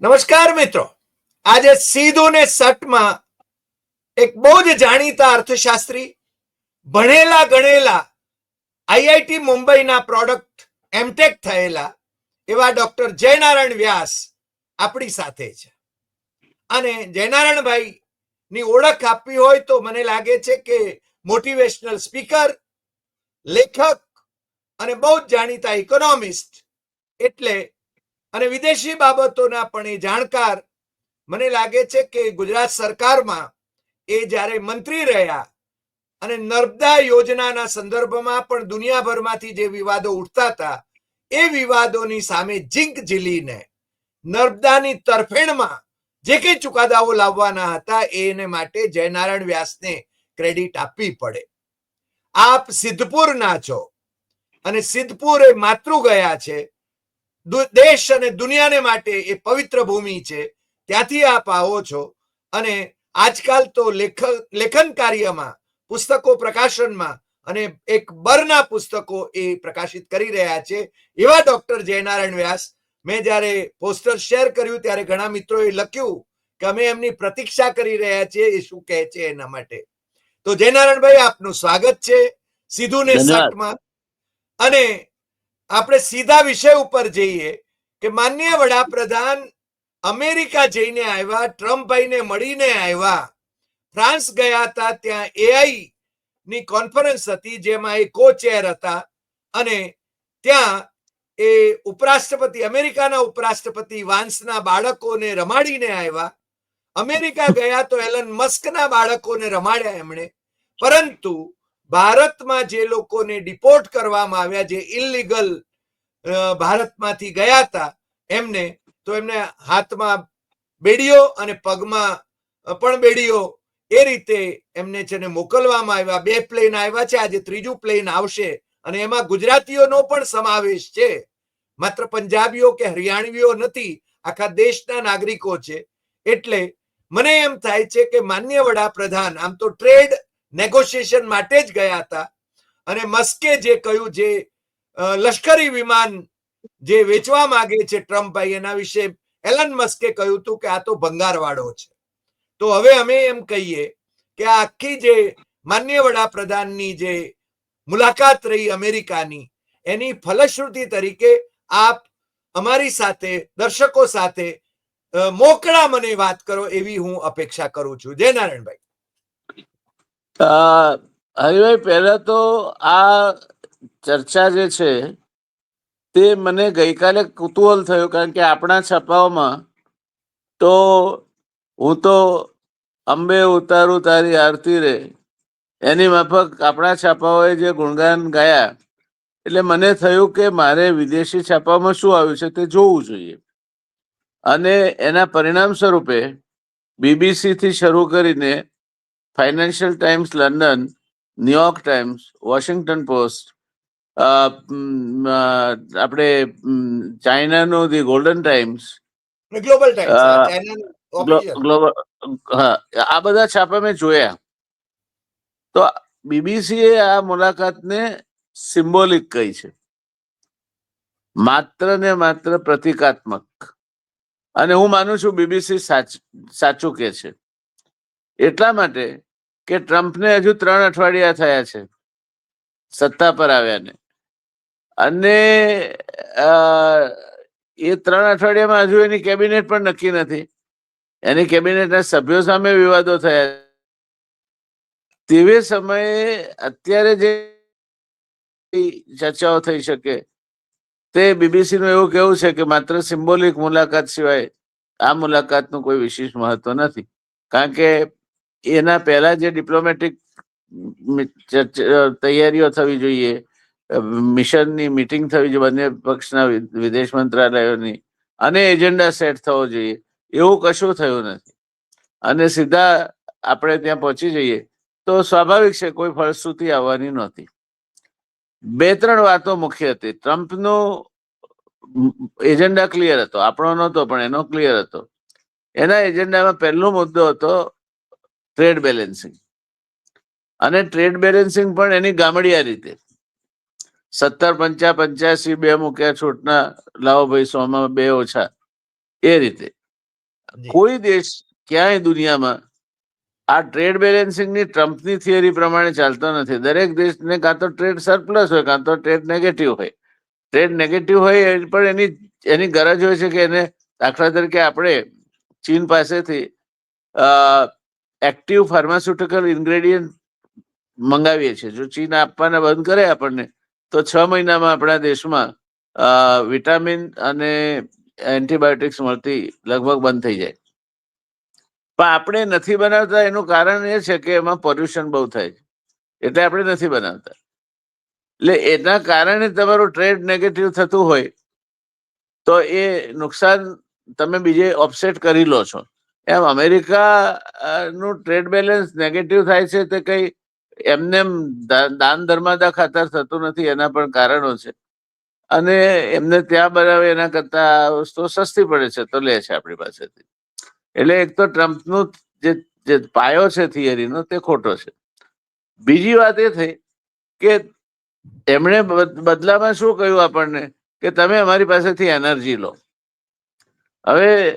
નમસ્કાર મિત્રો. આજે સીધું ને સટમાં એક બહુ જ જાણીતા અર્થશાસ્ત્રી ભણેલા ગણેલા આઈઆઈટી મુંબઈના પ્રોડક્ટ એમટેક થયેલા એવા ડોક્ટર જયનારાયણ વ્યાસ આપણી સાથે છે. અને જયનારાયણભાઈ ની ઓળખ આપવી હોય તો મને લાગે છે કે મોટિવેશનલ સ્પીકર લેખક અને બહુ જ જાણીતા ઇકોનોમિસ્ટ એટલે અને વિદેશી બાબતોના પણ એ જાણકાર મને લાગે છે કે ગુજરાત સરકારમાં એ જ્યારે મંત્રી રહ્યા અને નર્મદા યોજનાના સંદર્ભમાં પણ દુનિયાભરમાંથી જે વિવાદો ઉઠતા હતા, એ વિવાદોની સામે જીંક ઝીલીને નર્મદાની તરફેણમાં જે કંઈ ચુકાદાઓ લાવવાના હતા એને માટે જયનારાયણ વ્યાસને ક્રેડિટ આપવી પડે. આપ સિદ્ધપુરના છો અને સિદ્ધપુર એ માતૃ ગયા છે. દેશ અને દુનિયાને માટે એ પવિત્ર ભૂમિ છે. ત્યાંથી આપ આવો છો અને આજકાલ તો લેખ લેખન કાર્યમાં પુસ્તકો પ્રકાશનમાં અને એક બરના પુસ્તકો એ પ્રકાશિત કરી રહ્યા છે. એવા ડોક્ટર જયનારાયણ વ્યાસ મેં જ્યારે પોસ્ટર શેર કર્યું ત્યારે ઘણા મિત્રોએ લખ્યું કે અમે એમની પ્રતીક્ષા કરી રહ્યા છીએ એ શું કહે છે એના માટે. તો જયનારાયણભાઈ આપનું સ્વાગત છે. સીધું ને. સટમાં અને આપણે સીધા વિષય ઉપર જઈએ કે માન્ય વડાપ્રધાન અમેરિકા જઈને આવ્યા ટ્રમ્પભાઈને મળીને આવ્યા. ફ્રાન્સ ગયા હતા, ત્યાં એઆઈ ની કોન્ફરન્સ હતી, જેમાં એ કો ચેર હતા. અને ત્યાં એ ઉપરાષ્ટ્રપતિ, અમેરિકાના ઉપરાષ્ટ્રપતિ વાન્સના બાળકોને રમાડીને આવ્યા. અમેરિકા ગયા તો એલન મસ્કના બાળકોને રમાડ્યા એમણે. પરંતુ ભારતમાં જે લોકોને ડિપોર્ટ કરવામાં આવ્યા, જે ઇલીગલ ભારતમાંથી ગયા હતા, એમને, તો એમને હાથમાં બેડીઓ અને પગમાં પણ બેડીઓ, એ રીતે એમને છે ને મોકલવામાં આવ્યા. બે પ્લેન આવ્યા છે, આજે ત્રીજું પ્લેન આવશે અને એમાં ગુજરાતીઓનો પણ સમાવેશ છે. માત્ર પંજાબીઓ કે હરિયાણવીઓ નથી, આખા દેશના નાગરિકો છે. એટલે મને એમ થાય છે કે માન્ય વડાપ્રધાન, આમ તો ટ્રેડ નેગોશિએશન માટે જ ગયા હતા. અને મસ્કે જે કહ્યું જે લશ્કરી વિમાન જે વેચવા માંગે છે ટ્રમ્પભાઈ, એના વિશે એલન મસ્કે કહ્યું હતું કે આ તો ભંગારવાળો છે. તો હવે અમે એમ કહીએ કે આ આખી જે માન્ય વડાપ્રધાનની જે મુલાકાત રહી અમેરિકાની, એની ફલશ્રુતિ તરીકે આપ અમારી સાથે, દર્શકો સાથે મોકળા મને વાત કરો એવી હું અપેક્ષા કરું છું. જય નારાયણભાઈ. હરિભાઈ, પહેલા તો આ ચર્ચા જે છે, તે મને ગઈકાલે કુતૂહલ થયું, કારણ કે આપણા છપાઓમાં તો હું તો અંબે ઉતારું તારી આરતી રે, એની માફક આપણા છાપાઓએ જે ગુણગાન ગાયા, એટલે મને થયું કે મારે વિદેશી છાપામાં શું આવ્યું છે તે જોવું જોઈએ. અને એના પરિણામ સ્વરૂપે બીબીસીથી શરૂ કરીને Financial Times London New York Times Washington Post આપણે ચાઇનાનું the Golden Times Global. Global હા આ બધા છાપા મેં જોયા. તો બીબીસી એ આ મુલાકાતને સિમ્બોલિક કહી છે. માત્ર ને માત્ર પ્રતિકાત્મક. અને હું માનું છું બીબીસી સાચું કે છે. એટલા માટે કે ટ્રમ્પને હજુ ત્રણ અઠવાડિયા થયા છે સત્તા પર આવ્યાને. અને એ ત્રણ અઠવાડિયામાં હજુ એની કેબિનેટ પણ નક્કી નથી. એની કેબિનેટના સભ્યો સામે વિવાદો થયા. તેવે સમયે અત્યારે જે ચર્ચાઓ થઈ શકે, તે બીબીસી નું એવું કેવું છે કે માત્ર સિમ્બોલિક મુલાકાત સિવાય આ મુલાકાતનું કોઈ વિશેષ મહત્વ નથી. કારણ કે એના પહેલા જે ડિપ્લોમેટિક તૈયારીઓ થવી જોઈએ મિશનની મિટિંગ થવી જોઈએ, બંને પક્ષના વિદેશ મંત્રાલયોની, અને એજન્ડા સેટ થવો જોઈએ, એવું કશું થયું નથી. અને સીધા આપણે ત્યાં પહોંચી જઈએ, તો સ્વાભાવિક છે કોઈ ફળશ્રુતિ આવવાની નહોતી. બે ત્રણ વાતો મુખ્ય હતી. ટ્રમ્પનો એજન્ડા ક્લિયર હતો. આપણો નહોતો, પણ એનો ક્લિયર હતો. એના એજન્ડામાં પહેલો મુદ્દો હતો ટ્રેડ બેલેન્સિંગ. અને ટ્રેડ બેલેન્સિંગ પણ એની ગામડિયા રીતે. સત્તર પંચા પંચ્યાસી બે મૂક્યા છૂટના લાવો ભાઈ સોમાં બે ઓછા. એ રીતે. કોઈ દેશ ક્યાંય દુનિયામાં આ ટ્રેડ બેલેન્સિંગની ટ્રમ્પની થિયરી પ્રમાણે ચાલતો નથી. દરેક દેશને કાં તો ટ્રેડ સરપ્લસ હોય કાં તો ટ્રેડ નેગેટિવ હોય. ટ્રેડ નેગેટિવ હોય પણ એની એની ગરજ હોય છે કે એને દાખલા તરીકે આપણે ચીન પાસેથી એક્ટિવ ફાર્માસ્યુટિકલ ઇન્ગ્રેડિયન્ટ મંગાવીએ છીએ. જો ચીન આપવાના બંધ કરે આપણને, તો છ મહિનામાં આપણા દેશમાં વિટામિન અને એન્ટીબાયોટિક્સ મળતી લગભગ બંધ થઈ જાય. પણ આપણે નથી બનાવતા, એનું કારણ એ છે કે એમાં પોલ્યુશન બહુ થાય છે. એટલે આપણે નથી બનાવતા. એટલે એના કારણે તમારું ટ્રેડ નેગેટિવ થતું હોય, તો એ નુકસાન તમે બીજે ઓફસેટ કરી લો છો. એમ અમેરિકા નું ટ્રેડ બેલેન્સ નેગેટિવ થાય છે તે કઈ એમને એમ દાન ધર્માદા ખાતર થતું નથી, એના પણ કારણો છે. અને એમને ત્યાં બનાવે એના કરતા વસ્તુ સસ્તી પડે છે, તો લે છે આપણી પાસેથી. એટલે એક તો ટ્રમ્પનું જે જે પાયો છે થિયરીનો તે ખોટો છે. બીજી વાત એ થઈ કે એમણે બદ- બદલામાં શું કહ્યું આપણને? કે તમે અમારી પાસેથી એનર્જી લો. હવે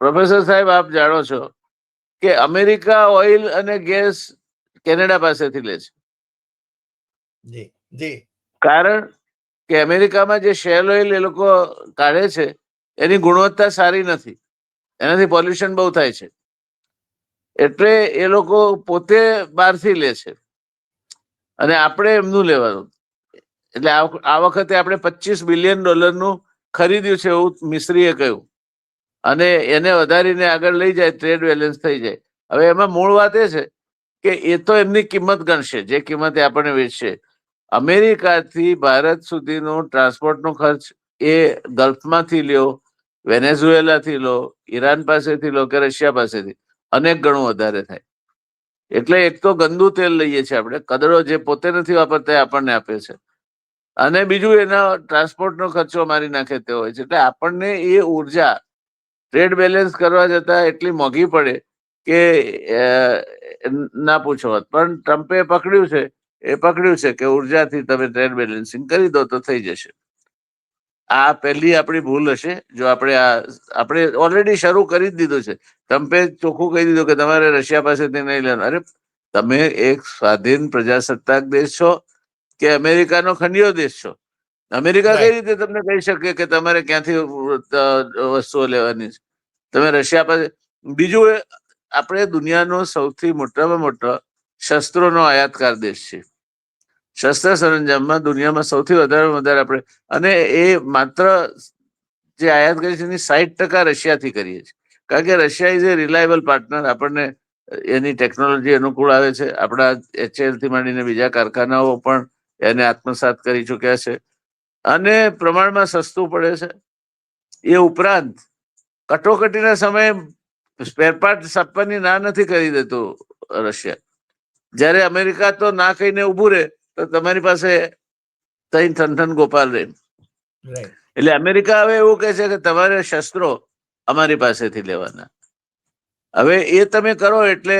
પ્રોફેસર સાહેબ આપ જાણો છો કે અમેરિકા ઓઇલ અને ગેસ કેનેડા પાસેથી લે છે. જી કારણ કે અમેરિકામાં જે શેલ ઓઇલ એ લોકો કાઢે છે એની ગુણવત્તા સારી નથી. એનાથી પોલ્યુશન બહુ થાય છે. એટલે એ લોકો પોતે બહારથી લે છે. અને આપણે એમનું લેવાનું. એટલે આ આ વખતે આપણે પચીસ બિલિયન ડોલરનું ખરીદ્યું છે એવું મિસ્ત્રીએ કહ્યું. અને એને વધારીને આગળ લઈ જાય ટ્રેડ બેલેન્સ થઈ જાય. હવે એમાં મૂળ વાત એ છે કે એ તો એમની કિંમત ગણશે, જે કિંમતે આપણને વેચશે. અમેરિકાથી ભારત સુધીનો ટ્રાન્સપોર્ટનો ખર્ચ એ ગલ્ફમાંથી લ્યો, વેનેઝુએલાથી લો, ઈરાન પાસેથી લો કે રશિયા પાસેથી, અનેક ગણું વધારે થાય. એટલે એક તો ગંદુ તેલ લઈએ છીએ આપણે કદડો જે પોતે નથી વાપરતા આપણને આપે છે. અને બીજું એના ટ્રાન્સપોર્ટનો ખર્ચો મારી નાખે તે હોય છે. એટલે આપણને એ ઊર્જા ટ્રેડ બેલેન્સ કરવા જતા એટલી મોંઘી પડે કે ના પૂછો વાત. પણ ટ્રમ્પે પકડ્યું છે એ પકડ્યું છે કે ઉર્જાથી તમે ટ્રેડ બેલેન્સિંગ કરી દો તો થઈ જશે. આ પહેલી આપણી ભૂલ હશે જો આપણે આ આપણે ઓલરેડી શરૂ કરી જ દીધું છે. ટ્રમ્પે ચોખ્ખું કહી દીધું કે તમારે રશિયા પાસેથી નહીં લેવાનું. અરે તમે એક સ્વાધીન પ્રજાસત્તાક દેશ છો કે અમેરિકાનો ખંડિયો દેશ છો? અમેરિકા કઈ રીતે તમને કહી શકે કે તમારે ક્યાંથી વસ્તુઓ લેવાની છે? તમે રશિયા પાસે બીજું આપણે દુનિયાનો સૌથી મોટામાં મોટો શસ્ત્રોનો આયાતકાર દેશ છે. શસ્ત્ર સરંજામમાં દુનિયામાં સૌથી વધારે વધારે આપણે, અને એ માત્ર જે આયાત કરીએ છીએ એની સાહીઠ ટકા રશિયાથી કરીએ છીએ. કારણ કે Russia is a reliable partner આપણને એની ટેકનોલોજી અનુકૂળ આવે છે. આપણા એચએલથી માંડીને બીજા કારખાનાઓ પણ એને આત્મસાત કરી ચુક્યા છે. અને પ્રમાણમાં સસ્તું પડે છે. એ ઉપરાંત કટોકટીના સમયે સ્પેરપાર્ટ આપવાની ના નથી કરી દેતું રશિયા. જ્યારે અમેરિકા તો ના કહીને ઉભું રહે તો તમારી પાસે તઈ ઠનઠન ગોપાલ રહે. એટલે અમેરિકા હવે એવું કહે છે કે તમારે શસ્ત્રો અમારી પાસેથી લેવાના. હવે એ તમે કરો એટલે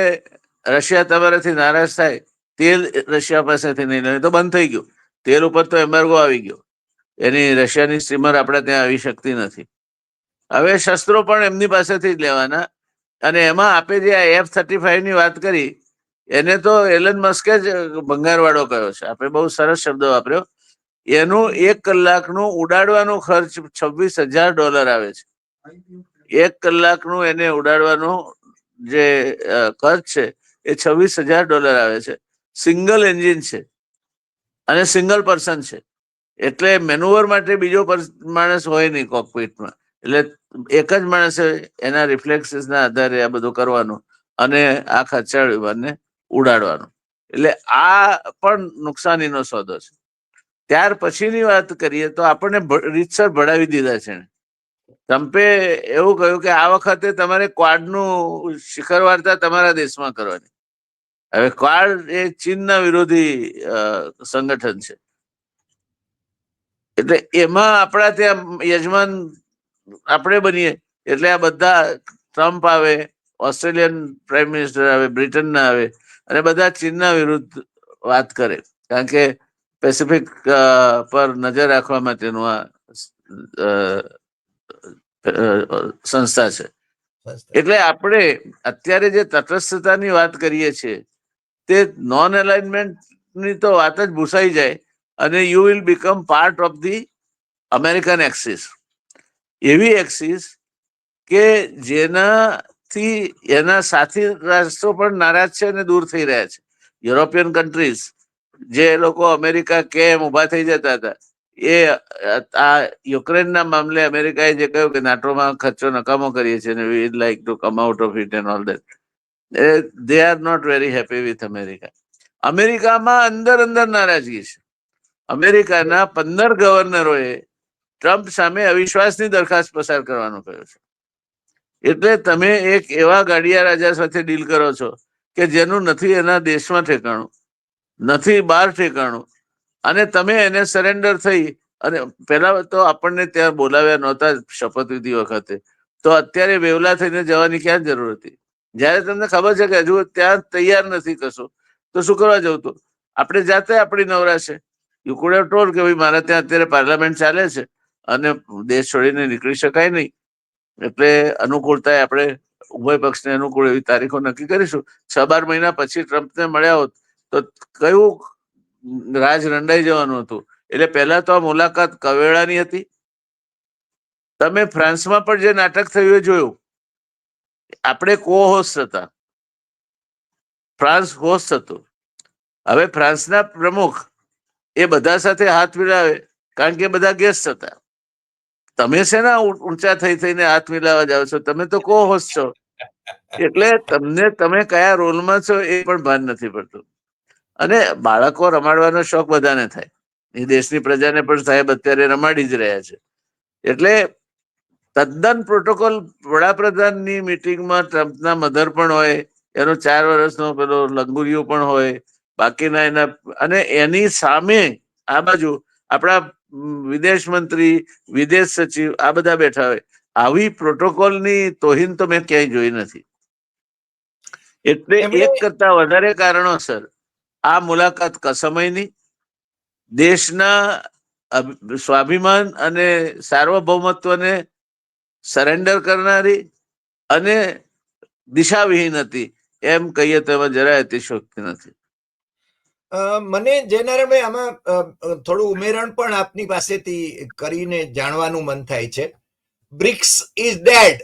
રશિયા તમારાથી નારાજ થાય તેલ રશિયા પાસેથી નહીં લે તો બંધ થઈ ગયું. તેલ ઉપર તો એમ્બાર્ગો આવી ગયો. એની રશિયાની સ્ટીમર આપણે ત્યાં આવી શકતી નથી. હવે શસ્ત્રો પણ એમની પાસેથી જ લેવાના. અને એમાં આપે જે આ એફ થર્ટી ફાઈવની વાત કરી, એને તો એલન મસ્કે જ ભંગારવાળો કયો છે. આપણે બહુ સરસ શબ્દ વાપર્યો. એનું એક કલાકનું ઉડાડવાનો ખર્ચ છવ્વીસ હજાર ડોલર આવે છે. એક કલાકનું એને ઉડાડવાનો જે ખર્ચ છે, એ છવ્વીસ હજાર ડોલર આવે છે. સિંગલ એન્જિન છે. અને સિંગલ પર્સન છે. એટલે મેનુવર માટે બીજો માણસ હોય નહીં કોકપીટમાં. એટલે એક જ માણસે એના રિફ્લેક્સીસના આધારે આ બધું કરવાનું અને આ ખર્ચાળ વિમાનને ઉડાડવાનું. એટલે આ પણ નુકસાનીનો સોદો છે. ત્યાર પછીની વાત કરીએ તો આપણને રીતસર ભળાવી દીધા છે. ટ્રમ્પે એવું કહ્યું કે આ વખતે તમારે ક્વાડનું શિખર વાર્તા તમારા દેશમાં કરવાની. હવે ક્વાડ એ ચીનના વિરોધી સંગઠન છે. એટલે એમાં આપણા ત્યાં યજમાન આપણે બનીએ. એટલે આ બધા ટ્રમ્પ આવે ઓસ્ટ્રેલિયન પ્રાઇમ મિનિસ્ટર આવે બ્રિટનના આવે અને બધા ચીનના વિરુદ્ધ વાત કરે. કારણ કે પેસિફિક પર નજર રાખવા માટેનું આ સંસ્થા છે. એટલે આપણે અત્યારે જે તટસ્થતાની વાત કરીએ છીએ તે નોન એલાઇનમેન્ટની તો વાત જ ભૂસાઈ જાય અને you will become part of the American axis એવી એક્સિસ કે જેનાથી એના સાથી રાષ્ટ્રો પણ નારાજ છે અને દૂર થઈ રહ્યા છે. યુરોપિયન કન્ટ્રીઝ જે લોકો અમેરિકા કેમ ઊભા થઈ જતા હતા, એ આ યુક્રેનના મામલે અમેરિકાએ જે કહ્યું કે નાટોમાં ખર્ચો નકામો કરીએ છીએ અને we like to come out of it and all that they are not very happy with America. અમેરિકામાં અંદર અંદર નારાજગી છે. અમેરિકાના પંદર ગવર્નરોએ ટ્રમ્પ સામે અવિશ્વાસની દરખાસ્ત પસાર કરવાનો કહ્યો છે. એટલે તમે એક એવા ગાડિયા રાજા સાથે ડીલ કરો છો કે જેનું નથી એના દેશમાં ઠેકાણું, નથી બહાર ઠેકાણું. અને તમે એને સરેન્ડર થઈ, અને પહેલા તો આપણને ત્યાં બોલાવ્યા નહોતા શપથવિધિ વખતે. તો અત્યારે વેવલા થઈને જવાની ક્યાં જરૂર હતી? જ્યારે તમને ખબર છે કે હજુ ત્યાં તૈયાર નથી કશું, તો શું કરવા જવું તો? આપણે જાતે આપણી નવરાશે યુ કુડ હેવ ટોલ કે ભાઈ, મારા ત્યાં અત્યારે પાર્લામેન્ટ ચાલે છે. અને દેશ છોડીને નીકળી શકાય નહીં. એટલે અનુકૂળતાએ આપણે ઉભય પક્ષને અનુકૂળ એવી તારીખો નક્કી કરીશું. છ બાર મહિના પછી ટ્રમ્પને મળ્યા હોત તો કયું રાજ રંડાઈ જવાનું હતું? એટલે પહેલા તો આ મુલાકાત કવેળાની હતી. તમે ફ્રાન્સમાં પણ જે નાટક થયું એ જોયું. આપણે કો હોસ્ટ હતા. ફ્રાન્સ હોસ્ટ હતું. હવે ફ્રાન્સના પ્રમુખ એ બધા સાથે હાથ મિલાવે કારણ કે બધા ગેસ્ટ હતા. તમે શેના ઊંચા થઈ થઈને હાથ મિલાવા જાવ છો? તમે તો કો હોસ્ટ છો. એટલે તમને તમે કયા રોલમાં છો એ પણ ભાન નથી પડતું. અને બાળકો રમાડવાનો શોખ બધાને થાય. એ દેશની પ્રજાને પણ સાહેબ અત્યારે રમાડી જ રહ્યા છે. એટલે તદ્દન પ્રોટોકોલ વડાપ્રધાનની મિટિંગમાં ટ્રમ્પના મધર પણ હોય, એનો ચાર વર્ષનો પેલો લંગુરિયો પણ હોય, બાકીના એના, અને એની સામે આ બાજુ આપણા વિદેશ મંત્રી વિદેશ સચિવ આ બધા બેઠા હોય. આવી પ્રોટોકોલની તોહિન તો મેં ક્યાંય જોઈ નથી. એટલે એક કરતા વધારે કારણોસર આ મુલાકાત કસમયની દેશના સ્વાભિમાન અને સાર્વભૌમત્વને સરેન્ડર કરનારી અને દિશાવિહીન હતી. એમ કહીએ તો એમાં જરાય અતિશોક્તિ નથી. મને જયનારાયણભાઈ આમાં થોડું ઉમેરણ પણ આપની પાસેથી કરીને જાણવાનું મન થાય છે. બ્રિક્સ ઇઝ ડેડ,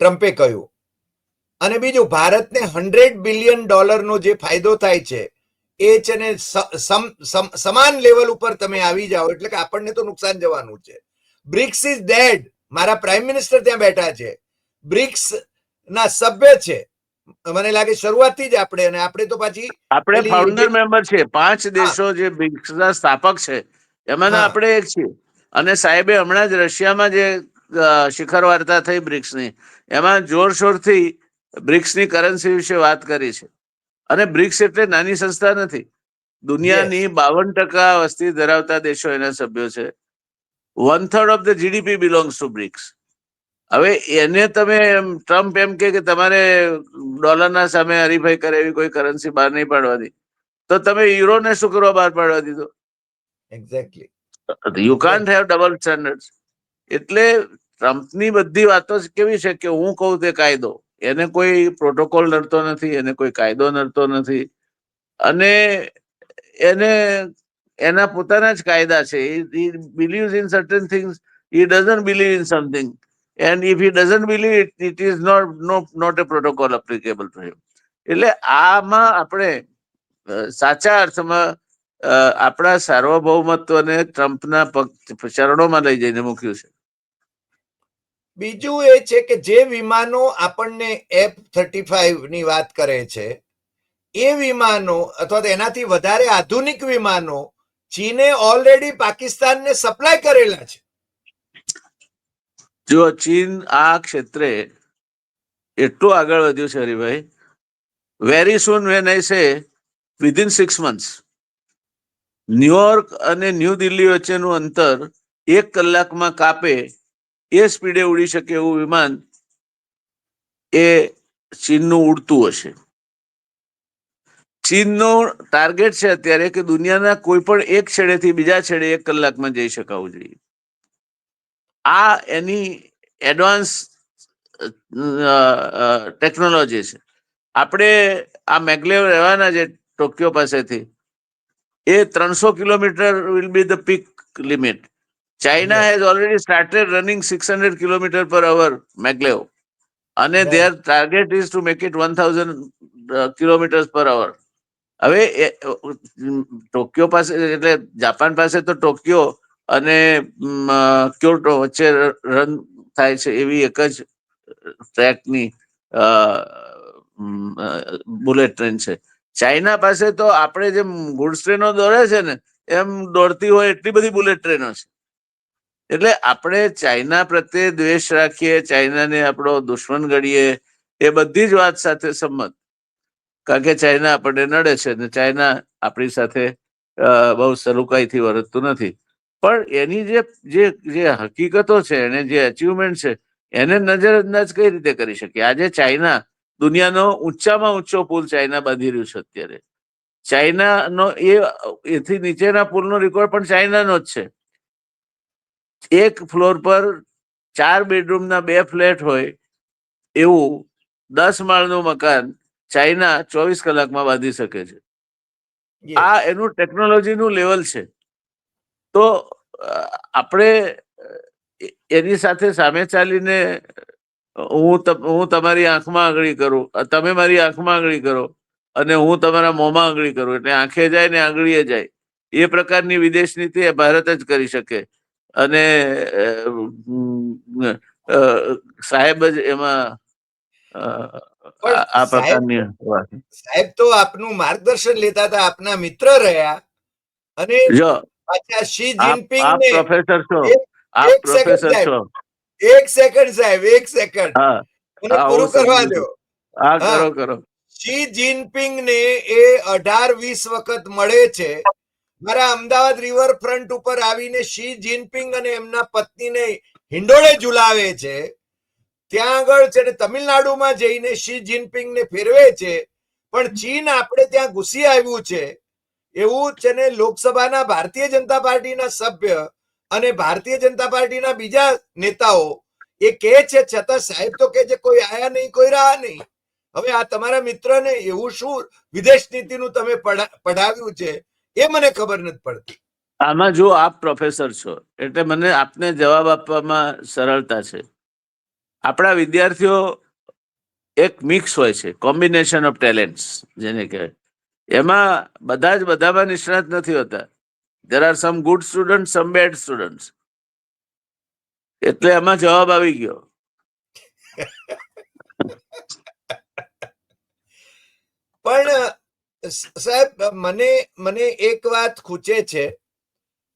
ટ્રમ્પે કહ્યું. અને બીજું, ભારતને હંડ્રેડ બિલિયન ડોલરનો જે ફાયદો થાય છે, એ છે ને સમાન લેવલ ઉપર તમે આવી જાઓ, એટલે કે આપણને તો નુકસાન જવાનું છે. બ્રિક્સ ઇઝ ડેડ, મારા પ્રાઇમ મિનિસ્ટર ત્યાં બેઠા છે. બ્રિક્સ ના સભ્ય છે. મને લાગે શરૂઆતથી જ આપણે અને આપણે તો પાછી આપણે ફાઉન્ડર મેમ્બર છે પાંચ દેશો જે બ્રિક્સના સ્થાપક છે એમાંના આપણે એક છીએ. અને સાહેબે હમણાં જ રશિયામાં જે શિખર વાર્તા થઈ બ્રિક્સની એમાં જોરશોરથી બ્રિક્સની કરન્સી વિશે વાત કરી છે. અને બ્રિક્સ એટલે નાની સંસ્થા નથી. દુનિયાની બાવન ટકા વસ્તી ધરાવતા દેશો એના સભ્યો છે. One third of the GDP belongs to BRICS હવે એને તમે એમ ટ્રમ્પ એમ કે કે તમારે ડોલરના સામે હરીફાઈ કરે એવી કોઈ કરન્સી બહાર નહીં પાડવાની તો તમે યુરોને શું કરવા બહાર પાડવા દીધો? Exactly you can't have double standard એટલે ટ્રમ્પની બધી વાતો કેવી છે કે હું કહું તે કાયદો. એને કોઈ પ્રોટોકોલ નડતો નથી એને કોઈ કાયદો નડતો નથી. અને એને એના પોતાના જ કાયદા છે. Believes in certain things he doesn't believe in something. And if he doesn't believe it it is not no not a protocol applicable to him એટલે આમાં આપણે સાચા અર્થમાં આપણા સાર્વભૌમત્વને ટ્રમ્પના પગ ચરણોમાં લઈ જઈને મૂક્યું છે. બીજું એ છે કે જે વિમાનો આપણને એફ થર્ટી ફાઈવની વાત કરે છે, એ વિમાનો અથવા એનાથી વધારે આધુનિક વિમાનો ચીને ઓલરેડી પાકિસ્તાનને સપ્લાય કરેલા છે. જો ચીન આ ક્ષેત્રે એટલું આગળ વધ્યું છે Haribhai very soon when I say within six months New York અને ન્યૂ દિલ્હી વચ્ચેનું અંતર એક કલાકમાં કાપે એ સ્પીડે ઉડી શકે એવું વિમાન એ ચીનનું ઉડતું હશે. ચીનનો ટાર્ગેટ છે અત્યારે કે દુનિયાના કોઈ પણ એક છેડેથી બીજા છેડે એક કલાકમાં જઈ શકાવું જોઈએ. આ એની એડવાન્સ ટેકનોલોજી છે. આપણે આ મેગ્લેવ રહેવાના છે ટોક્યો પાસેથી એ ત્રણસો kilometre will be the peak limit China has already started running six hundred kilometre per hour maglev અને. Their target is to make it one thousand kilometres per hour હવે ટોક્યો પાસે એટલે Japan પાસે તો Tokyo અને Kyoto વચ્ચે run થાય છે એવી એક જ ટ્રેકની બુલેટ ટ્રેન છે. ચાઇના પાસે તો આપણે જેમ ગુડ્સ ટ્રેનો દોડે છે ને, એમ દોડતી હોય એટલી બધી બુલેટ ટ્રેનો છે. એટલે આપણે ચાઇના પ્રત્યે દ્વેષ રાખીએ, ચાઇનાને આપણો દુશ્મન ગણીએ, એ બધી જ વાત સાથે સંમત. કારણ કે ચાઇના આપણને નડે છે ને, ચાઇના આપણી સાથે બહુ સલુકાઈથી વર્તતું નથી. પણ એની જે જે જે હકીકતો છે એને જે અચીવમેન્ટ છે એને નજરઅંદાજ કઈ રીતે કરી શકીએ? આજે ચાઇના દુનિયાનો ઊંચામાં ઊંચો પુલ ચાઇના બાંધી રહ્યું છે અત્યારે. ચાઇનાનો એ એથી નીચેના પુલનો રેકોર્ડ પણ ચાઇનાનો જ છે. એક ફ્લોર પર ચાર બેડરૂમના બે ફ્લેટ હોય એવું દસ માળનું મકાન ચાઇના ચોવીસ કલાકમાં બાંધી શકે છે. આ એનું ટેકનોલોજીનું લેવલ છે. તો આપણે એની સાથે સામે ચાલીને હું હું તમારી આંખમાં આંગળી કરું તમે મારી આંખમાં આંગળી કરો અને હું તમારા મોંમાં આંગળી કરું એટલે આંખે જાય ને આંગળીએ જાય. એ પ્રકારની વિદેશ નીતિ એ ભારત જ કરી શકે. અને સાહેબ જ એમાં આ પ્રકારની વાત. સાહેબ તો આપનું માર્ગદર્શન લેતા હતા આપના મિત્ર રહ્યા. અને જો પાછા શી જિનપિંગ ને પ્રોફેસર છો. આપ પ્રોફેસર છો. એક સેકન્ડ સાહેબ એક સેકન્ડ હા. મને પૂરું કરવા દો. હા. કરો કરો. શી જિનપિંગ ને એ અઢાર વીસ વખત મળે છે. મારા અમદાવાદ રિવરફ્રન્ટ ઉપર આવીને શી જિનપિંગ અને એમના પત્નીને હિંડોળે ઝુલાવે છે. ત્યાં આગળ છે ને તમિલનાડુમાં જઈને શી જિનપિંગને ફેરવે છે. પણ ચીન આપણે ત્યાં ઘૂસી આવ્યું છે. એવું છે ને લોકસભાના ભારતીય જનતા પાર્ટીના સભ્ય અને ભારતીય જનતા પાર્ટીના બીજા નેતાઓ, એ કહે છે, છતાં સાહેબ તો કે છે, કોઈ આયા નહીં, કોઈ રહ્યા નહીં. હવે આ તમારા મિત્રને એવું શું વિદેશ નીતિનું તમે પઢાવ્યું છે, એ મને ખબર નથી પડતી. આમાં જો આપ પ્રોફેસર છો, એટલે મને આપને જવાબ આપવામાં સરળતા છે. આપણા વિદ્યાર્થીઓ એક મિક્સ હોય છે, કોમ્બિનેશન ઓફ ટેલેન્ટ્સ, જેને કહેવાય. એમાં બધા જ બધામાં નિષ્ણાત નથી હોતા. There are some good student some bad student એટલે એમાં જવાબ આવી ગયો. પણ સાહેબ, મને મને એક વાત ખૂચે છે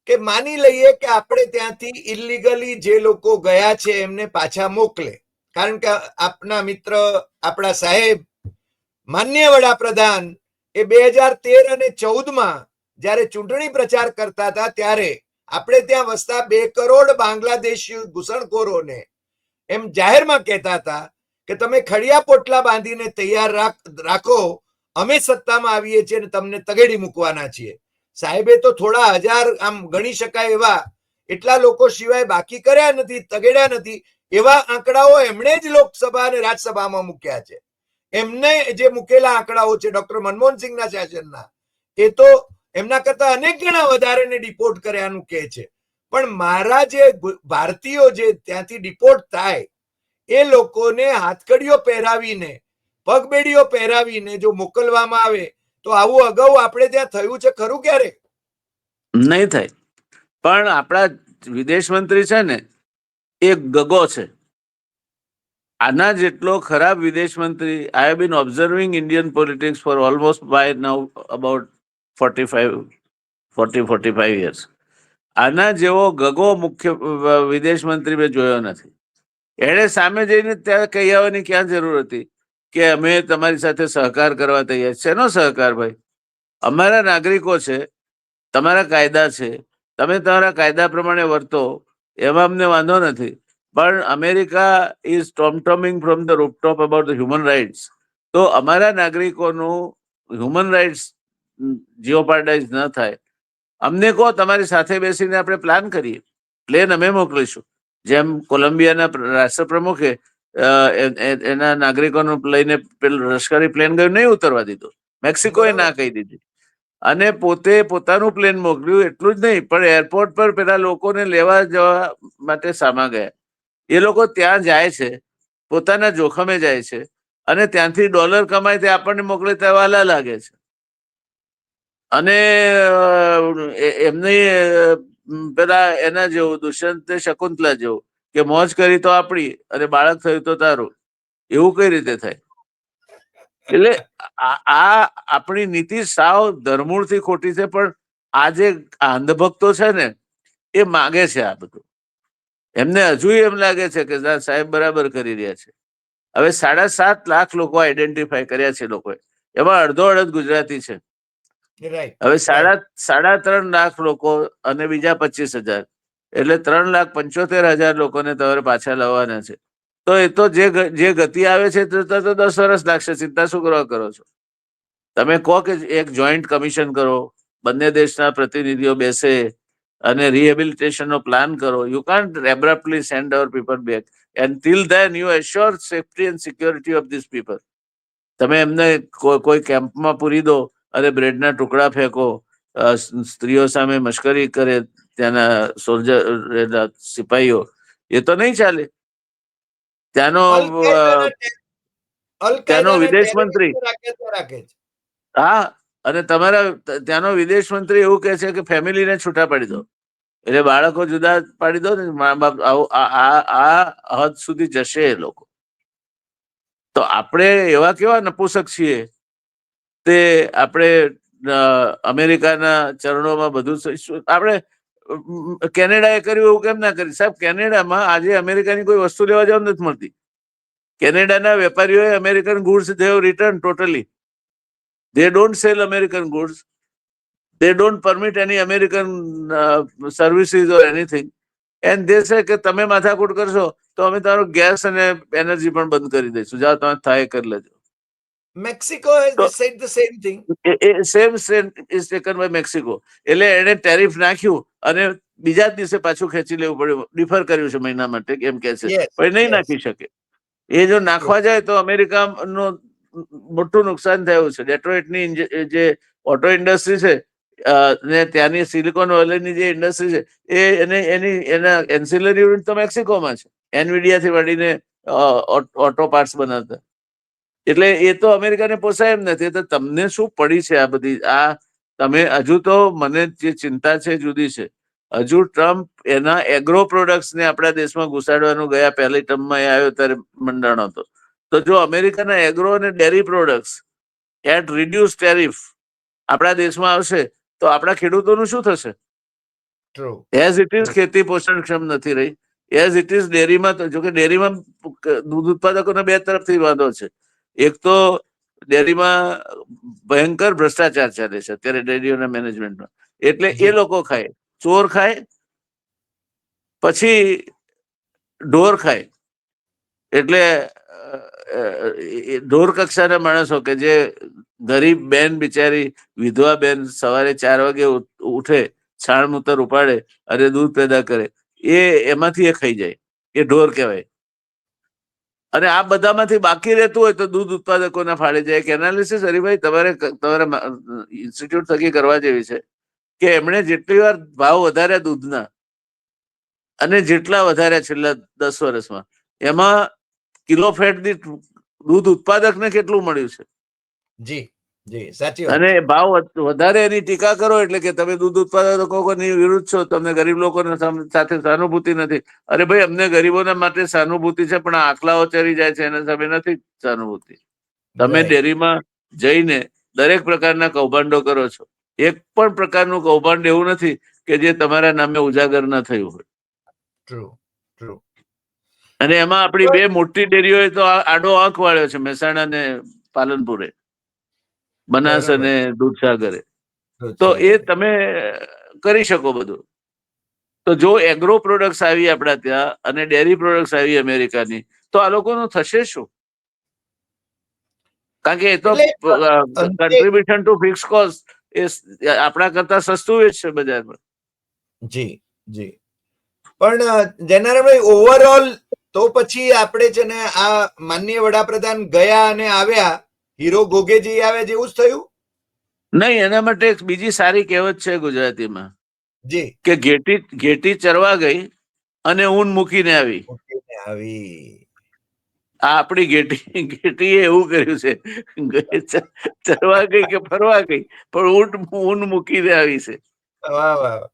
કે માની લઈએ કે આપણે ત્યાંથી ઇલીગલી જે લોકો ગયા છે એમને પાછા મોકલે. કારણ કે આપના મિત્ર, આપણા સાહેબ, માન્ય વડાપ્રધાન એ બે હજાર તેર અને ચૌદમાં જ્યારે ચૂંટણી પ્રચાર કરતા હતા, ત્યારે આપણે ત્યાં વસતા બે કરોડ બાંગ્લાદેશી ઘૂસણખોરોને એમ જાહેરમાં કહેતા હતા કે તમે ખડિયા પોટલા બાંધીને તૈયાર રાખો અમે સત્તામાં આવીએ છીએ અને તમને તગેડી મૂકવાના છીએ. સાહેબે તો થોડા હજાર આમ ગણી શકાય એવા એટલા લોકો સિવાય બાકી કર્યા નથી તગેડ્યા નથી, એવા આંકડાઓ એમણે જ લોકસભા અને રાજ્યસભામાં મૂક્યા છે. એમને જે મૂકેલા આંકડાઓ છે, ડોક્ટર મનમોહનસિંહના શાસનના, એ તો એમના કરતા અનેક ગણા વધારેને ડિપોર્ટ કર્યાનું કહે છે. પણ મારા જે ભારતીયો જે ત્યાંથી ડિપોર્ટ થાય, એ લોકોને હાથકડીઓ પહેરાવીને, પગબેડીઓ પહેરાવીને જો મોકલવામાં આવે, તો આવું અગાઉ આપણે ત્યાં થયું છે ખરું ક્યારે? નહીં થાય. પણ આપણા વિદેશ મંત્રી છે ને, એ ગગો છે. આના જેટલો ખરાબ વિદેશ મંત્રી I have been observing Indian politics for almost by now about forty five forty forty five years આના જેવો ગગો મુખ્ય વિદેશ મંત્રી મેં જોયો નથી. એણે સામે જઈને ત્યાં કહી આવવાની ક્યાં જરૂર હતી? કે અમે તમારી સાથે સહકાર કરવા તૈયાર છે. શેનો સહકાર ભાઈ? અમારા નાગરિકો છે, તમારા કાયદા છે, તમે તમારા કાયદા પ્રમાણે વર્તો, એમાં અમને વાંધો નથી. પણ America is tomtoming from the rooftop about the human rights તો અમારા નાગરિકોનું હ્યુમન રાઇટ્સ જીઓપાર્ડાઇઝ ન થાય. અમને કહો, તમારી સાથે બેસીને આપણે પ્લાન કરીએ. પ્લેન અમે મોકલીશું. જેમ કોલંબિયાના રાષ્ટ્રપ્રમુખે એના નાગરિકોનું લઈને પેલું, લશ્કરી પ્લેન ગયું, નહીં ઉતરવા દીધું. મેક્સિકોએ ના કહી દીધી. અને પોતે પોતાનું પ્લેન મોકલ્યું, એટલું જ નહીં, પણ એરપોર્ટ પર પેલા લોકોને લેવા જવા માટે સામા ગયા. એ લોકો ત્યાં જાય છે, પોતાના જોખમે જાય છે અને ત્યાંથી ડોલર કમાય તે આપણને મોકલે તે લાગે છે. અને એમની પેલા એના જેવું, દુષ્યંત શકુંતલા જેવું, કે મોજ કરી તો આપણી અને બાળક થયું તો તારું, એવું કઈ રીતે થાય? એટલે આ આપણી નીતિ સાવ ધરમૂળથી ખોટી છે, પણ આ જે અંધભક્તો છે ને, એ માગે છે આ બધું. એમને હજુ એમ લાગે છે કે સાહેબ બરાબર કરી રહ્યા છે. હવે સાડા સાત લાખ લોકો આઈડેન્ટિફાય કર્યા છે લોકોએ. એમાં અડધો અડધ ગુજરાતી છે. હવે સાડા સાડા ત્રણ લાખ લોકો અને બીજા પચીસ હજાર. એટલે ત્રણ લાખ પંચોતેર હજાર લોકોને તમારે પાછા લાવવાના છે. તો એ તો જે જે ગતિ આવે છે તો દસ વર્ષ લાગશે. ચિંતા શું કરવા કરો છો? તમે કહો કે એક જોઈન્ટ કમિશન કરો. બંને દેશના પ્રતિનિધિઓ બેસે. અને rehabilitation નો પ્લાન કરો. You can't abruptly send our people back and till then you assure safety and security of this people તમે એમને કોઈ કેમ્પમાં પૂરી દો અને બ્રેડના ટુકડા ફેંકો સ્ત્રીઓ સામે મશ્કરી કરે ત્યાંના સોલ્જર સિપાહીઓ એ તો નહીં ચાલે. ત્યાંનો ત્યાંનો વિદેશ મંત્રી. હા. અને તમારા ત્યાંનો વિદેશ મંત્રી એવું કહે છે કે ફેમિલીને છૂટા પાડી દો. એટલે બાળકો જુદા પાડી દો ને મા, બાપ આ હદ સુધી જશે એ લોકો. તો આપણે એવા કેવા નપુસક છીએ? તે આપણે અમેરિકાના ચરણોમાં બધું આપણે કેનેડાએ કર્યું એવું કેમ ના કરી સાહેબ, કેનેડામાં આજે અમેરિકાની કોઈ વસ્તુ લેવા જવા નથી મળતી. કેનેડાના વેપારીઓએ American goods they've return totally. They don't sell American goods. They don't permit any American uh, services or anything. And they say કે તમે માથાકૂટ કરશો તો અમે તમારો ગેસ અને એનર્જી પણ બંધ કરી દઈશું. જાઓ તમે થાય કરી લેજો. Mexico has said the same thing same same is taken by Mexico એટલે એને ટેરિફ નાખ્યું અને બીજા જ દિવસે પાછું ખેંચી લેવું પડ્યું. ડિફર કર્યું છે મહિના માટે એમ કે છે. પણ નહીં નાખી શકે. એ જો નાખવા જાય તો અમેરિકાનું મોટું નુકસાન થયું છે. ડેટ્રોઇટની જે ઓટો ઇન્ડસ્ટ્રી છે ને ત્યાંની સિલિકોન વેલીની જે ઇન્ડસ્ટ્રી છે, એ એને, એની, એના એન્સિલરી યુનિટ તો મેક્સિકોમાં છે. એનવીડિયાથી થી મળીને ઓટો પાર્ટ્સ બનાવતા. એટલે એ તો અમેરિકાને પોસાય એમ નથી. તો તમને શું પડી છે આ બધી? આ, તમે, હજુ તો મને જે ચિંતા છે જુદી છે. હજુ ટ્રમ્પ એના એગ્રો પ્રોડક્ટ્સને આપણા દેશમાં ઘુસાડવાનું ગયા પહેલી ટર્મમાં એ આવ્યો ત્યારે મંડાણો હતો. તો જો અમેરિકાના એગ્રો અને dairy products at reduce tariff આપણા દેશમાં આવશે તો આપણા ખેડૂતોનું શું થશે? એઝ ઇટ ઇઝ ખેતી પોષણક્ષમ નથી રહી. એઝ ઇટ ઇઝ ડેરીમાં તો જોકે ડેરીમાં દૂધ ઉત્પાદકોને બે તરફથી વાંધો છે. એક તો ડેરીમાં ભયંકર ભ્રષ્ટાચાર ચાલે છે અત્યારે ડેરીઓના મેનેજમેન્ટમાં એટલે એ લોકો ખાય. ચોર ખાય પછી ઢોર ખાય. એટલે ઢોર કક્ષાના માણસો કે જે ગરીબ બેન બિચારી, વિધવા બેન સવારે ચાર વાગે ઉઠે, છાણ મૂતર ઉપાડે અને દૂધ પેદા કરે, એ એમાંથી એ ખાઈ જાય, એ ઢોર કહેવાય. અને આ બધામાંથી બાકી રહેતું હોય તો દૂધ ઉત્પાદકોને ફાળે જાય. કે એનાલિસિસ હરિભાઈ, તમારે તમારા ઇન્સ્ટિટ્યૂટ થકી કરવા જેવી છે કે એમણે જેટલી વાર ભાવ વધાર્યા દૂધના અને જેટલા વધાર્યા છેલ્લા દસ વર્ષમાં, એમાં કિલો ફેટ દીઠ દૂધ ઉત્પાદકને કેટલું મળ્યું છે? જી જી સાચી અને ભાવ વધારે એની ટીકા કરો એટલે કે તમે દૂધ ઉત્પાદકોની વિરુદ્ધ છો તમને ગરીબ લોકોને સાથે સહાનુભૂતિ નથી. અરે ભાઈ અમને ગરીબોના માટે સહાનુભૂતિ છે પણ આખલાઓ ચરી જાય છે એના સામે નથી સહાનુભૂતિ. તમે ડેરીમાં જઈને દરેક પ્રકારના કૌભાંડો કરો છો. એક પણ પ્રકારનું કૌભાંડ એવું નથી કે જે તમારા નામે ઉજાગર ન થયું હોય. ટ્રુ ટ્રુ અને એમાં આપણી બે મોટી ડેરીઓએ તો આડો આંખ વાળ્યો છે મહેસાણા ને પાલનપુરે. બનાસ અને દૂધસાગરે. તો એ તમે કરી શકો બધું. તો જો એગ્રો પ્રોડક્ટ્સ આવી આપણા ત્યાં અને ડેરી પ્રોડક્ટ્સ આવી અમેરિકાની તો આ લોકોનું થશે શું? કારણ કે એ તો કન્ટ્રીબ્યુશન ટુ ફિક્સ કોસ્ટ એ આપણા કરતા સસ્તું વેચશે બજારમાં. જી જી. પણ જનારાભાઈ ઓવરઓલ તો પછી આપણે છે ને આ માનનીય વડાપ્રધાન ગયા અને આવ્યા હીરો ગોગેજી આવે જેવું જ થયું? નહીં એના માટે એક બીજી સારી કહેવત છે ગુજરાતીમાં. જી. કે ઘેટી ઘેટી ચરવા ગઈ અને ઊન મૂકીને આવી. આવી. આ આપણી ઘેટી ઘેટીએ એવું કર્યું છે. ચરવા ગઈ કે ફરવા ગઈ પણ ઊંટ ઊન મૂકીને આવી છે. વાહ વાહ.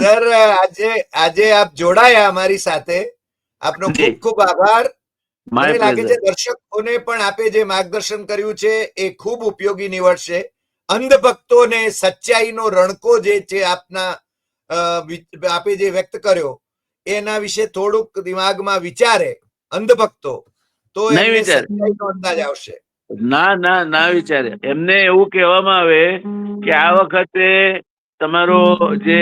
સર આજે આજે આપ જોડાયા અમારી સાથે. આપનો. ખૂબ ખૂબ આભાર. મને લાગે છે દર્શકોને પણ આપે જે માર્ગદર્શન કર્યું છે એ ખૂબ ઉપયોગી નીવડશે. અંધભક્તોને સચ્ચાઈનો રણકો જે છે આપના આપે જે વ્યક્ત કર્યો એના વિશે થોડુંક દિમાગમાં વિચારે અંધભક્તો તો. સચ્ચાઈનો અંદાજ આવશે. ના ના ના વિચારે. એમને એવું કહેવામાં આવે કે આ વખતે તમારો જે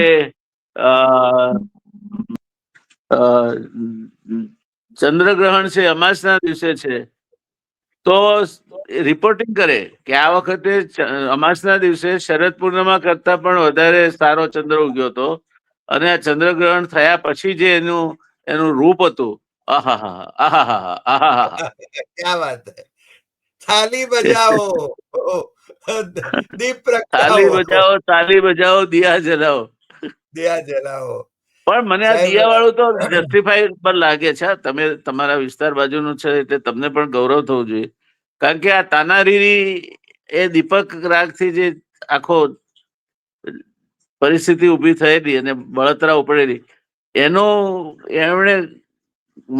ચંદ્રગ્રહણ છે અમાસના દિવસે છે. તો રિપોર્ટિંગ કરે કે આ વખતે અમાસના દિવસે શરદ પૂર્ણિમા કરતા પણ વધારે સારો ચંદ્ર ઉગ્યો હતો. અને આ ચંદ્રગ્રહણ થયા પછી જે એનું એનું રૂપ હતું આહાહા આહાહા આહાહા. ક્યા વાત થાલી બજાવો. દીપ પ્રગટાવો. થાલી બજાવો તાલી બજાવો દિયા જલાવો. દિયા જલાવો. પણ મને આ દિયાવાળું દિયા વાળું તો જસ્ટિફાઈ પર લાગે છે તમે તમારા વિસ્તાર બાજુનું છે એટલે તમને પણ ગૌરવ થવું જોઈએ. કારણ કે આ તાનારીરી એ દીપક રાગથી જે આખો પરિસ્થિતિ ઊભી થયેલી અને બળતરા ઉપડેલી એનું એમણે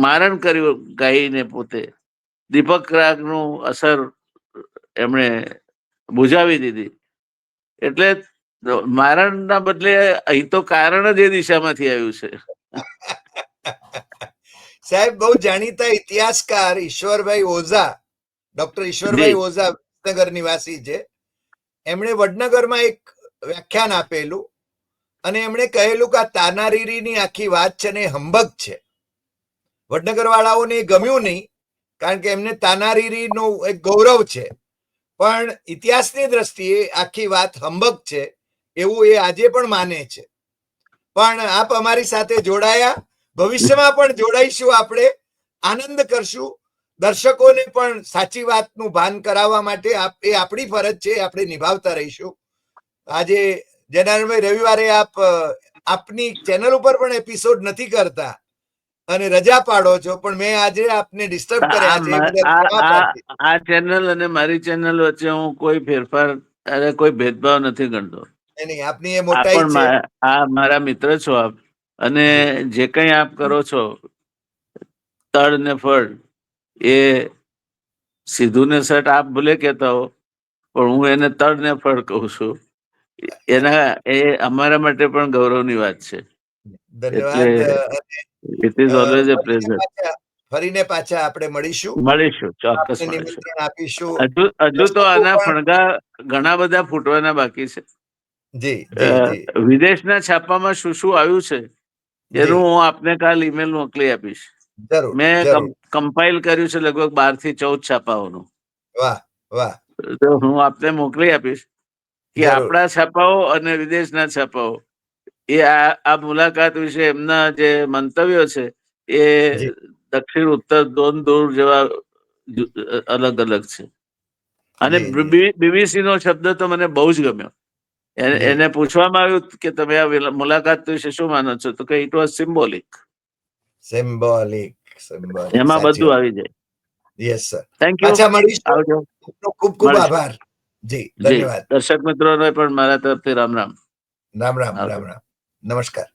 મારણ કર્યું ગાઈને પોતે. દીપક રાગનું અસર એમણે બુજાવી દીધી. એટલે મારણના બદલે અહીં તો કારણ જ એ દિશામાંથી આવ્યું છે. સાહેબ બહુ જાણીતા ઇતિહાસકાર ઈશ્વરભાઈ ઓઝા ડોક્ટર ઈશ્વરભાઈ ઓઝા વડનગર નિવાસી છે. એમણે વડનગરમાં એક વ્યાખ્યાન આપેલું અને એમણે કહેલું કે આ તાનારીરીની આખી વાત છે ને હંબક છે. વડનગર વાળાઓને એ ગમ્યું નહીં કારણ કે એમને તાનારીરીનો એક ગૌરવ છે. પણ ઇતિહાસની દ્રષ્ટિએ આખી વાત હંબક છે. એવું એ આજે પણ માને છે. પણ આપ અમારી સાથે જોડાયા. ભવિષ્યમાં પણ જોડાઈશું આપણે. આનંદ કરશું. દર્શકોને પણ સાચી વાતનું ભાન કરાવવા માટે આપ એ આપણી ફરજ છે આપણે નિભાવતા રહીશું. આજે જનાર્દનભાઈ રવિવારે આપ આપની ચેનલ ઉપર પણ એપિસોડ નથી કરતા. અને રજા પાડો છો પણ મેં આજે આપને ડિસ્ટર્બ કર્યા છે. આ ચેનલ અને મારી ચેનલ વચ્ચે હું કોઈ ફેરફાર અરે કોઈ ભેદભાવ નથી ગણતો. નહીં, આપની એ મોટાઈ છે. આ મારા મિત્ર છો આપ. અને જે કંઈ આપ કરો છો તળ ને ફળ એ સીધું ને સટ આપ ભલે કહેતા હો પણ હું એને તળ ને ફળ કહું છું. એના એ અમારા માટે પણ ગૌરવની વાત છે. ધન્યવાદ it is always a pleasure ફરીને પાછા આપણે મળીશું. મળીશું ચોક્કસ આપીશું. હજુ તો આના ફણગા ઘણા બધા ફૂટવાના બાકી છે. જી વિદેશના છાપામાં શું શું આવ્યું છે? એનું હું આપને કાલ ઈમેલ મોકલી આપીશ. મેં કમ્પાઇલ કર્યું છે લગભગ બારથી ચૌદ છાપાઓનું. વાહ વાહ. તો હું આપને મોકલી આપીશ કે આપણા છાપાઓ અને વિદેશના છાપાઓ. એ આ મુલાકાત વિશે એમના જે મંતવ્યો છે એ દક્ષિણ ઉત્તર દોન દૂર જેવા અલગ અલગ છે. અને. બીબીસી નો શબ્દ તો મને બહુ જ ગમ્યો. એને- પૂછવામાં આવ્યું કે તમે આ મુલાકાત વિશે શું માનો છો? તો કે it was symbolic symbolic symbolic એમાં બધું આવી જાય. યસ સર થેન્ક યુ અચ્છા મળીશું. ખૂબ ખૂબ આભાર. જી જી. ધન્યવાદ. દર્શક મિત્રોને પણ મારા તરફથી રામ રામ. રામ રામ રામ રામ. નમસ્કાર.